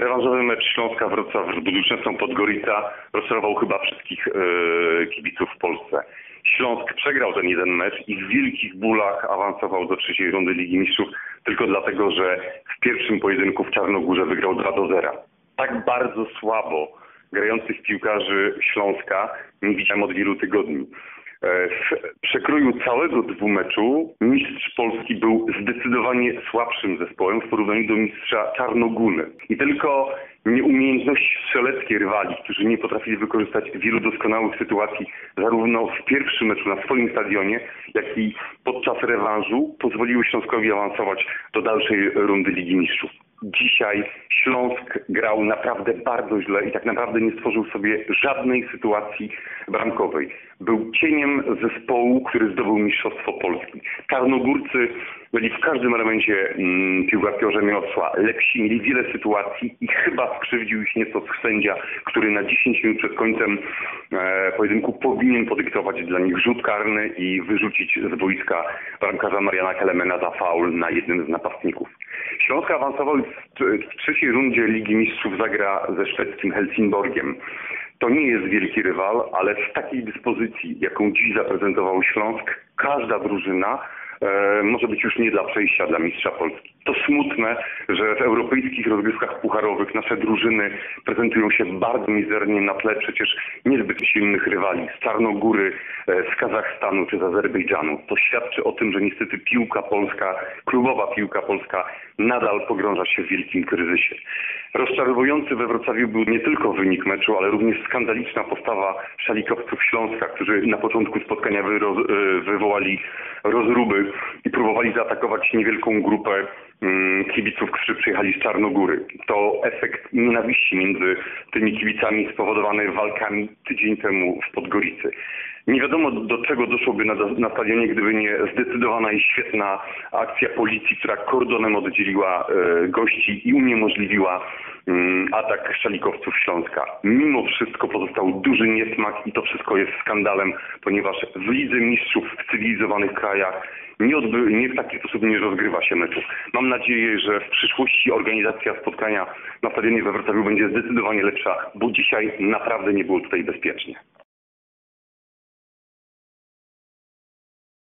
Rewanżowy mecz Śląska Wrocław z Buducznicą Podgorica rozczarował chyba wszystkich e, kibiców w Polsce. Śląsk przegrał ten jeden mecz i w wielkich bólach awansował do trzeciej rundy Ligi Mistrzów tylko dlatego, że w pierwszym pojedynku w Czarnogórze wygrał 2 do 0. Tak bardzo słabo grających piłkarzy Śląska nie widziałem od wielu tygodni. E, W przekroju całego dwumeczu mistrz Polski był zdecydowanie słabszym zespołem w porównaniu do mistrza Czarnogóry. I tylko nieumiejętności strzeleckie rywali, którzy nie potrafili wykorzystać wielu doskonałych sytuacji zarówno w pierwszym meczu na swoim stadionie, jak i podczas rewanżu pozwoliły Śląskowi awansować do dalszej rundy Ligi Mistrzów. Dzisiaj Śląsk grał naprawdę bardzo źle i tak naprawdę nie stworzył sobie żadnej sytuacji bramkowej. Był cieniem zespołu, który zdobył Mistrzostwo Polski. Czarnogórcy byli w każdym elemencie mm, piłkarskiego rzemiosła lepsi, mieli wiele sytuacji i chyba skrzywdził ich nieco sędzia, który na 10 minut przed końcem e, pojedynku powinien podyktować dla nich rzut karny i wyrzucić z boiska bramkarza Mariana Kelemena za faul na jednym z napastników. Śląsk awansował w, trzeciej rundzie Ligi Mistrzów zagra ze szwedzkim Helsingborgiem. To nie jest wielki rywal, ale w takiej dyspozycji, jaką dziś zaprezentował Śląsk, każda drużyna może być już nie dla przejścia dla mistrza Polski. To smutne, że w europejskich rozgrywkach pucharowych nasze drużyny prezentują się bardzo mizernie na tle przecież niezbyt silnych rywali z Czarnogóry, e, z Kazachstanu czy z Azerbejdżanu. To świadczy o tym, że niestety piłka polska, klubowa piłka polska nadal pogrąża się w wielkim kryzysie. Rozczarowujący we Wrocławiu był nie tylko wynik meczu, ale również skandaliczna postawa szalikowców Śląska, którzy na początku spotkania e, wywołali rozruby i próbowali zaatakować niewielką grupę mm, kibiców, którzy przyjechali z Czarnogóry. To efekt nienawiści między tymi kibicami spowodowany walkami tydzień temu w Podgoricy. Nie wiadomo do czego doszłoby na, na stadionie, gdyby nie zdecydowana i świetna akcja policji, która kordonem oddzieliła e, gości i uniemożliwiła atak szalikowców Śląska. Mimo wszystko pozostał duży niesmak i to wszystko jest skandalem, ponieważ w Lidze Mistrzów w cywilizowanych krajach nie, odby, nie w taki sposób nie rozgrywa się meczów. Mam nadzieję, że w przyszłości organizacja spotkania na stadionie we Wrocławiu będzie zdecydowanie lepsza, bo dzisiaj naprawdę nie było tutaj bezpiecznie.